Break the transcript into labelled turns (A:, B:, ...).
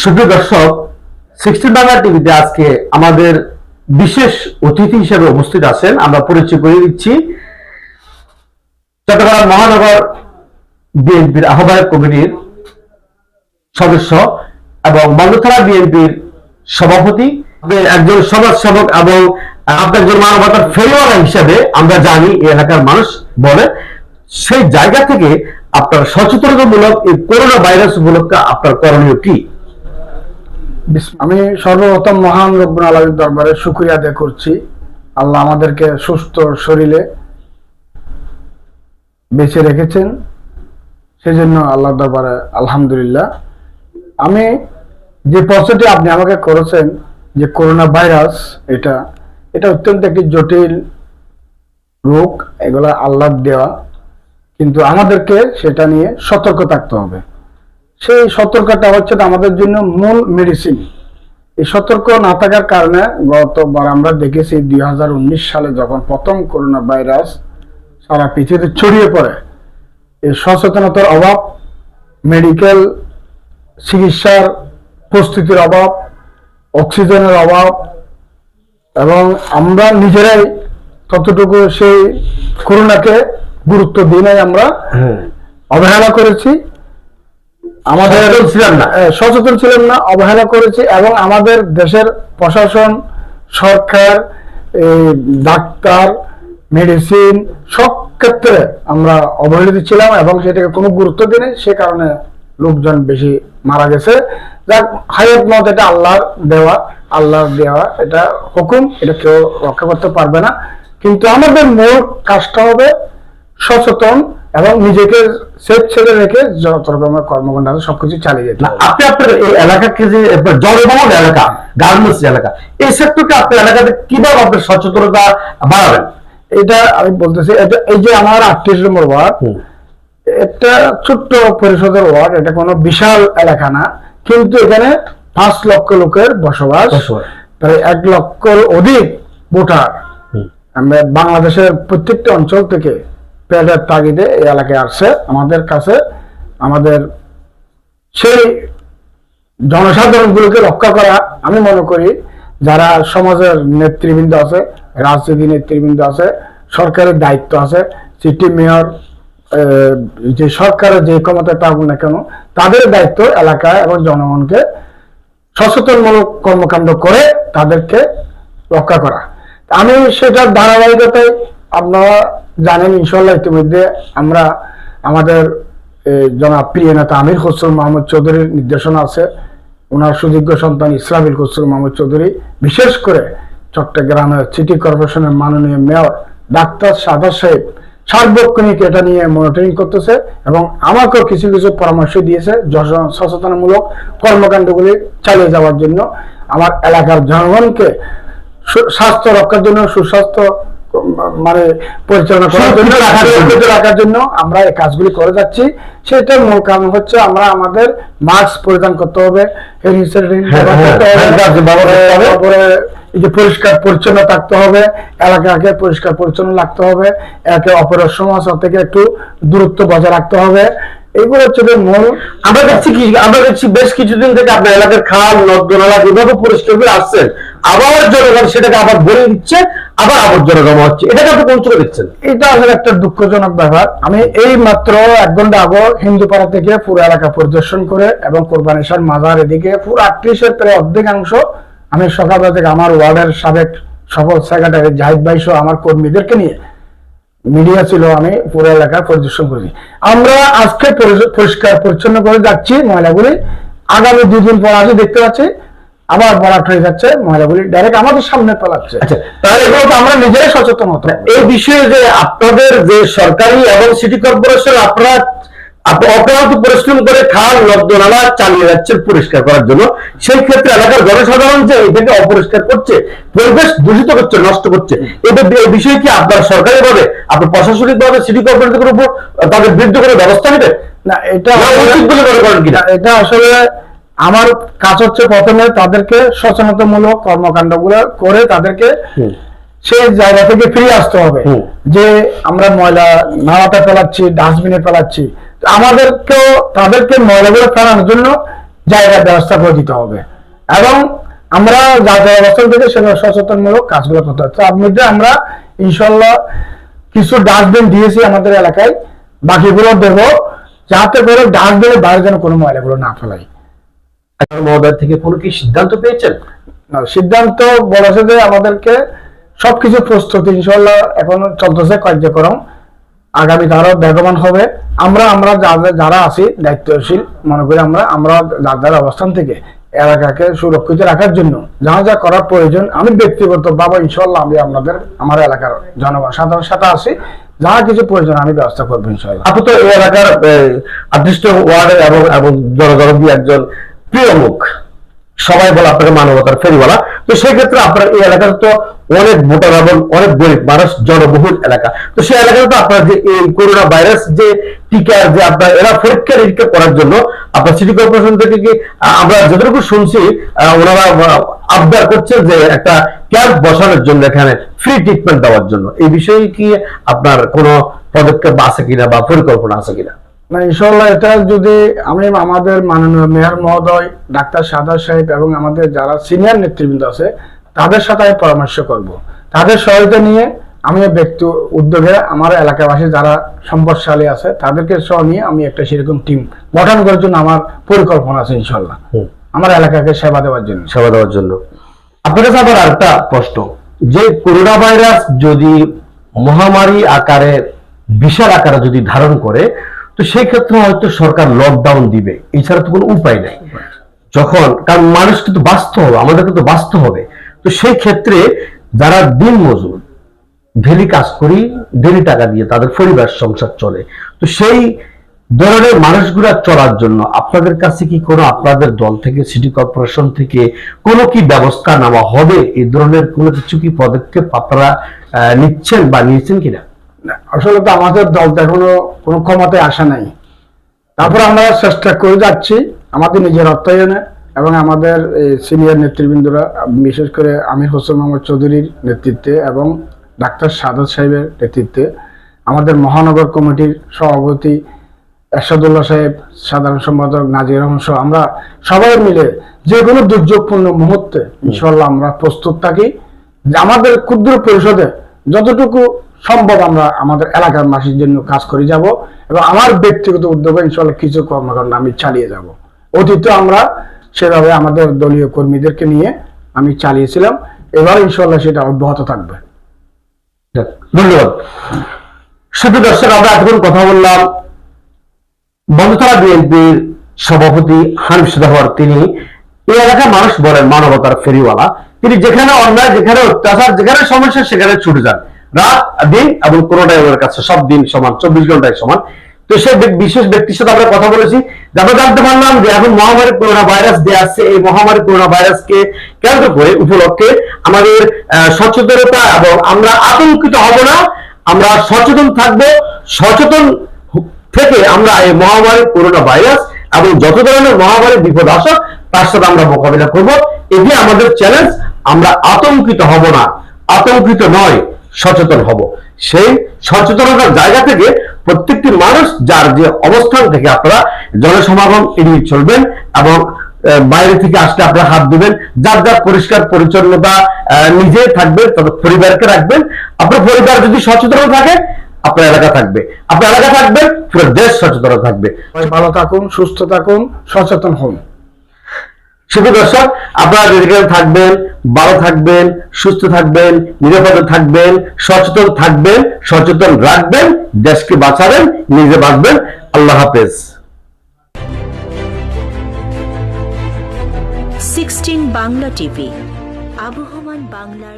A: সুপ্রিয় দর্শক সিক্সটিন বাংলা টিভিতে আজকে আমাদের বিশেষ অতিথি হিসেবে উপস্থিত আছেন। আমরা পরিচয় করে দিচ্ছি। চট্টগ্রাম মহানগর বিএনপির আহ্বায়ক কমিটির সদস্য এবং বালুথারা বিএনপির সভাপতি। একজন সমাজসেবক এবং আপনার একজন মানবতার ফেরিওয়ালা হিসেবে আমরা জানি এলাকার মানুষ বলে। সেই জায়গা থেকে আপনার সচেতনতামূলক এই করোনা ভাইরাস উপলক্ষে আপনার করণীয় কি?
B: আমি সর্বপ্রথম মহান রব্বুল আলমীর দরবারে শুক্রিয়া আদায় করছি। আল্লাহ আমাদেরকে সুস্থ শরীরে বেঁচে রেখেছেন। সেজন্য আল্লাহ দরবারে আলহামদুলিল্লাহ। আমি যে প্রশ্নটি আপনি আমাকে করেছেন যে করোনা ভাইরাস এটা এটা অত্যন্ত একটি জটিল রোগ, এগুলা আল্লাহ দেওয়া। কিন্তু আমাদেরকে সেটা নিয়ে সতর্ক থাকতে হবে। সেই সতর্কতা হচ্ছে আমাদের জন্য মূল মেডিসিন এই সতর্ক না থাকার কারণে গতবার আমরা দেখেছি দুই হাজার উনিশ সালে যখন প্রথম করোনা ভাইরাস সারা পৃথিবীতে ছড়িয়ে পড়ে এই সচেতনতার অভাব মেডিকেল চিকিৎসার প্রস্তুতির অভাব অক্সিজেনের অভাব এবং আমরা নিজেরাই ততটুকু সেই করোনাকে গুরুত্ব দিই নাই আমরা অবহেলা করেছি। আমাদের
A: ছিলাম না।
B: সচেতন ছিলাম না অবহেলা করেছি এবং আমাদের দেশের প্রশাসন সরকার এই ডাক্তার মেডিসিন সব ক্ষেত্রে আমরা অবহেলিত ছিলাম এবং সেটাকে কোনো গুরুত্ব দিই নাই, সে কারণে লোকজন বেশি মারা গেছে। যাক হায়াত মত এটা আল্লাহর দেওয়া আল্লাহর দেওয়া এটা হুকুম এটা কেউ রক্ষা করতে পারবে না। কিন্তু আমাদের মূল কাজটা হবে সচেতন এবং নিজেকে সেফ ছেড়ে রেখে যত রকমের কর্মকাণ্ড সবকিছু চালিয়ে যেতে
A: না আপনি আপনার এই এলাকাকে যে জনবহুল এলাকা গার্মেন্টস এলাকা এই সেক্টরকে আপনার এলাকাতে কীভাবে আপনার সচেতনতা বাড়াবেন?
B: এটা আমি বলতেছি এটা এই যে আমার আটত্রিশ নম্বর ওয়ার্ড একটা ছোট্ট পরিষদের ওয়ার্ড এটা কোনো বিশাল এলাকা না কিন্তু এখানে পাঁচ লক্ষ লোকের বসবাস
A: বসবাস।
B: প্রায় এক লক্ষর অধিক ভোটার। আমরা বাংলাদেশের প্রত্যেকটা অঞ্চল থেকে পেটের তাগিদে এই এলাকায় আসছে। আমাদের কাছে আমাদের সেই জনসাধারণগুলোকে রক্ষা করা, আমি মনে করি যারা সমাজের নেতৃবৃন্দ আছে রাজনীতি নেতৃবৃন্দ আছে, সরকারের দায়িত্ব আছে, সিটি মেয়র যে সরকারের যে ক্ষমতায় থাকুক না কেন, তাদের দায়িত্ব এলাকায় এবং জনগণকে সচেতনমূলক কর্মকাণ্ড করে তাদেরকে রক্ষা করা। আমি সেটার ধারাবাহিকতায় আপনারা জানেন ইনশাল্লাহ ইতিমধ্যে আমরা আমাদের জনাব প্রিয় নেতা আমির খসরু মোহাম্মদ চৌধুরীর নির্দেশনা আছে। ওনার সুযোগ্য সন্তান ইসলামিল খসরু মোহাম্মদ চৌধুরী, বিশেষ করে চট্টগ্রামের সিটি কর্পোরেশনের মাননীয় মেয়র ডাক্তার সাদা সাহেব সার্বক্ষণিক এটা নিয়ে মনিটরিং করতেছে এবং আমাকেও কিছু কিছু পরামর্শ দিয়েছে সচেতনমূলক কর্মকাণ্ডগুলি চালিয়ে যাওয়ার জন্য। আমার এলাকার জনগণকে স্বাস্থ্য রক্ষার জন্য সুস্বাস্থ্য মানে পরিচালনা করার জন্য
A: রাখার জন্য।
B: রাখার জন্য আমরা এই কাজগুলি করে যাচ্ছি। সেটার মূল কারণ হচ্ছে আমরা আমাদের মাস্ক পরিধান করতে হবে
A: হ্যাঁ, হ্যাঁ,
B: যে পরিষ্কার পরিচ্ছন্ন থাকতে হবে এলাকাকে পরিষ্কার পরিচ্ছন্ন রাখতে হবে একে অপরের সমাজ থেকে একটু দূরত্ব বজায় রাখতে হবে। এগুলো হচ্ছে যে মূল
A: আমরা দেখছি কি আমরা দেখছি বেশ কিছুদিন থেকে আপনার এলাকার খাল নদ-নালা যেভাবে পরিষ্কার করে আসছেন আবার জনগণ সেটাকে আবার ভরে দিচ্ছে, আবার আবর্জনা জমা হচ্ছে। এটাকে আপনি কোন চোখে দেখছেন?
B: এটা আসলে একটা দুঃখজনক ব্যাপার। আমি এই মাত্র এক ঘণ্টা আগে হিন্দুপাড়া থেকে পুরো এলাকা পরিদর্শন করে এবং কোরবানিশার মাজার এদিকে পুরো আটত্রিশের প্রায় অর্ধেকাংশ আমি সকালবেলা থেকে আমার ওয়ার্ডের সাবেক সফল সেক্রেটারি জাহিদ ভাই সহ আমার কর্মীদেরকে নিয়ে মিডিয়া ছিল আমি পুরো এলাকা পরিদর্শন করেছি আমরা আজকে পরিষ্কার পরিচ্ছন্ন করে যাচ্ছি ময়লাগুলি। আগামী দুদিন পর আসে, দেখতে পাচ্ছি আবার বরাট হয়ে যাচ্ছে ময়লাগুলি ডাইরেক্ট আমাদের সামনে পালাচ্ছে
A: আচ্ছা তাহলে
B: এগুলো তো আমরা নিজেরাই সচেতন হতে।
A: এই বিষয়ে যে আপনাদের যে সরকারি এবং সিটি কর্পোরেশন আপনারা আপনি অক্লান্ত পরিশ্রম করে খাল নর্দনালা চালিয়ে যাচ্ছেন পরিষ্কার করার জন্য সেই ক্ষেত্রে এলাকার জনসাধারণ যে এটাকে অপরিষ্কার করছে পরিবেশ দূষিত করছে নষ্ট করছে এটা এই বিষয়ে কি আপনার সরকারি ভাবে আপনার প্রশাসনিক ভাবে সিটি কর্পোরেশনের উপর তাদের বিরুদ্ধে কোনো ব্যবস্থা নেবে
B: না এটা
A: উচিত বলে মনে করেন কিনা?
B: এটা আসলে আমার কাজ হচ্ছে প্রথমে তাদেরকে সচেতনতামূলক কর্মকাণ্ডগুলো করে তাদেরকে সেই জায়গা থেকে ফিরে আসতে হবে। যে আমরা ময়লা নালাতে ফেলাচ্ছি ডাস্টবিনে ফেলাচ্ছি আমাদেরকেও তাদেরকে ময়লাগুলো ফেলানোর জন্য জায়গার ব্যবস্থা করে দিতে হবে। এবং আমরা যাদের অবস্থান থেকে সেগুলো সচেতনমূলক কাজগুলো করতে হচ্ছে তার মধ্যে আমরা ইনশাল্লাহ কিছু ডাস্টবিন দিয়েছি আমাদের এলাকায় বাকিগুলো দেব যাতে করে ডাস্টবিনের বাইরে যেন কোনো ময়লাগুলো না ফেলাই।
A: মহোদয় থেকে কোনো কি সিদ্ধান্ত পেয়েছেন?
B: না, সিদ্ধান্ত বলেছে যে আমাদেরকে সবকিছু প্রস্তুতি ইনশাল্লাহ এখন চলতেছে কার্যক্রম। আগামী আরও বেগবান হবে। আমরা আমরা যারা- যারা আছি দায়িত্বশীল মনে করি আমরা আমরা যাদের অবস্থান থেকে এলাকাকে সুরক্ষিত রাখার জন্য যা যা করার প্রয়োজন আমি ব্যক্তিগত ভাবে ইনশাল্লাহ আমি আপনাদের আমার এলাকার জনগণ সাধারণ সাথে আছি। যা কিছু প্রয়োজন আমি ব্যবস্থা করব ইনশাল্লাহ
A: আপনি তো এই এলাকার আদৃষ্ট ওয়ার্ডের এবং এবং জনগণবী একজন প্রিয় মুখ। সবাই বলে আপনাকে মানবতার ফেরিওয়ালা। তো সেই ক্ষেত্রে আপনার এই এলাকার তো অনেক ভোটার এবং অনেক গরিব মানুষ, জনবহুল এলাকা। তো সেই এলাকায় তো আপনার যে এই করোনা ভাইরাস যে টিকার যে আপনার এরা পরীক্ষা নিরীক্ষা করার জন্য আপনার সিটি কর্পোরেশন থেকে কি আমরা যতটুকু শুনছি ওনারা আবদার করছে যে একটা ক্যাম্প বসানোর জন্য এখানে ফ্রি ট্রিটমেন্ট দেওয়ার জন্য। এই বিষয়ে কি আপনার কোনো পদক্ষেপ আছে কিনা বা পরিকল্পনা আছে কিনা?
B: না ইনশাল্লাহ এটা যদি আমি আমাদের মাননীয় মেয়র মহোদয় ডাক্তার সাদা সাহেব এবং আমাদের যারা সিনিয়র নেতৃবৃন্দ আছে তাদের সাথে আমি পরামর্শ করব। তাদের সহায়তা নিয়ে আমি ব্যক্তি উদ্যোগে আমার এলাকাবাসী যারা সম্পদশালী আছে তাদেরকে সহ নিয়ে আমি একটা সেরকম টিম গঠন করার জন্য আমার পরিকল্পনা আছে ইনশাল্লাহ আমার এলাকাকে সেবা দেওয়ার জন্য।
A: সেবা দেওয়ার জন্য। আপনার কাছে আবার আরেকটা প্রশ্ন। যে করোনা ভাইরাস যদি মহামারী আকারে বিশাল আকারে যদি ধারণ করে তো সেই ক্ষেত্রে হয়তো সরকার লকডাউন দিবে। এছাড়া তো কোনো উপায় নাই। যখন, কারণ মানুষ কিন্তু বাঁচতে হবে, আমাদের কিন্তু বাঁচতে হবে। তো সেই ক্ষেত্রে যারা দিন মজুর ডেলি কাজ করি ডেলি টাকা দিয়ে তাদের পরিবার, সংসার চলে। তো সেই ধরনের মানুষগুলা চলার জন্য আপনাদের কাছে কি কোনো আপনাদের দল থেকে সিটি কর্পোরেশন থেকে কোনো কি ব্যবস্থা নেওয়া হবে? এই ধরনের কোনো কিছু কি পদক্ষেপ আপনারা নিচ্ছেন বা নিয়েছেন কিনা?
B: আসলে তো আমাদের দল তো এখনও কোনো ক্ষমতায় আসা নাই। তারপর আমরা চেষ্টা করে যাচ্ছি, আমাদের নিজের অর্থায়নে এবং আমাদের সিনিয়র নেতৃবৃন্দরা, বিশেষ করে আমির হোসেন মোহাম্মদ চৌধুরীর নেতৃত্বে এবং ডাক্তার সাদাত সাহেবের নেতৃত্বে আমাদের মহানগর কমিটির সভাপতি এরশাদুল্লাহ সাহেব, সাধারণ সম্পাদক নাজির রহমান সহ আমরা সবাই মিলে যে কোনো দুর্যোগপূর্ণ মুহূর্তে ইনশাল্লাহ আমরা প্রস্তুত থাকি। আমাদের ক্ষুদ্র পরিষদে যতটুকু সম্ভব আমরা আমাদের এলাকার মাসির জন্য কাজ করে যাব এবং আমার ব্যক্তিগত উদ্যোগে ইনশাল্লাহ কিছু কর্মকাণ্ড আমি চালিয়ে যাব। অতীতে আমরা সেভাবে আমাদের দলীয় কর্মীদেরকে নিয়ে আমি চালিয়েছিলাম। এবার ইনশাল্লাহ সেটা অব্যাহত থাকবে।
A: ধন্যবাদ। শুধু দর্শক, আমরা এতক্ষণ কথা বললাম। বন্ধুতলা বিএনপির সভাপতি হানিফ সুদাহর। তিনি এই এলাকার মানুষ বলেন, মানবতার ফেরিওয়ালা। তিনি যেখানে অন্যায়, যেখানে অত্যাচার, যেখানে সমস্যা, সেখানে ছুটে যান। রাত, দিন এবং কোনোটাই ওনার কাছে সব দিন সমান, চব্বিশ ঘন্টায় সমান। তো ব্যক- বিশেষ ব্যক্তির সাথে আমরা কথা বলেছি। আমরা জানতে পারলাম যে এখন মহামারী করোনা ভাইরাস দিয়ে আসছে এই মহামারী করোনা ভাইরাসকে কেন্দ্র করে, উপলক্ষে আমাদের সচেতনতা এবং আমরা আতঙ্কিত হব না। আমরা সচেতন থাকব। সচেতন থেকে আমরা এই মহামারী করোনা ভাইরাস এবং যত ধরনের মহামারী বিপদ আসক, তার সাথে আমরা মোকাবিলা করব। এটি আমাদের চ্যালেঞ্জ আমরা আতঙ্কিত হব না। আতঙ্কিত নয়। সচেতন হব। সেই সচেতনতার জায়গা থেকে প্রত্যেকটি মানুষ যার যে অবস্থান থেকে আপনারা জনসমাগম এড়িয়ে চলবেন এবং বাইরে থেকে আসলে আপনারা হাত দিবেন, যার যার পরিষ্কার পরিচ্ছন্নতা নিজে থাকবেন তাদের পরিবারকে রাখবেন। আপনার পরিবার যদি সচেতন থাকে, আপনার এলাকা থাকবে। আপনার এলাকা থাকবে পুরো দেশ সচেতন থাকবে।
B: ভালো থাকুন, সুস্থ থাকুন, সচেতন হন।
A: শুধু দর্শক, আপনারা যেদিকে থাকবেন, ভালো থাকবেন, সুস্থ থাকবেন, নিরাপদে থাকবেন, সচেতন থাকবেন, সচেতন রাখবেন, দেশকে বাঁচাবেন, নিজে বাঁচবেন। আল্লাহ হাফেজ।
C: বাংলা টিভি, আবহমান বাংলার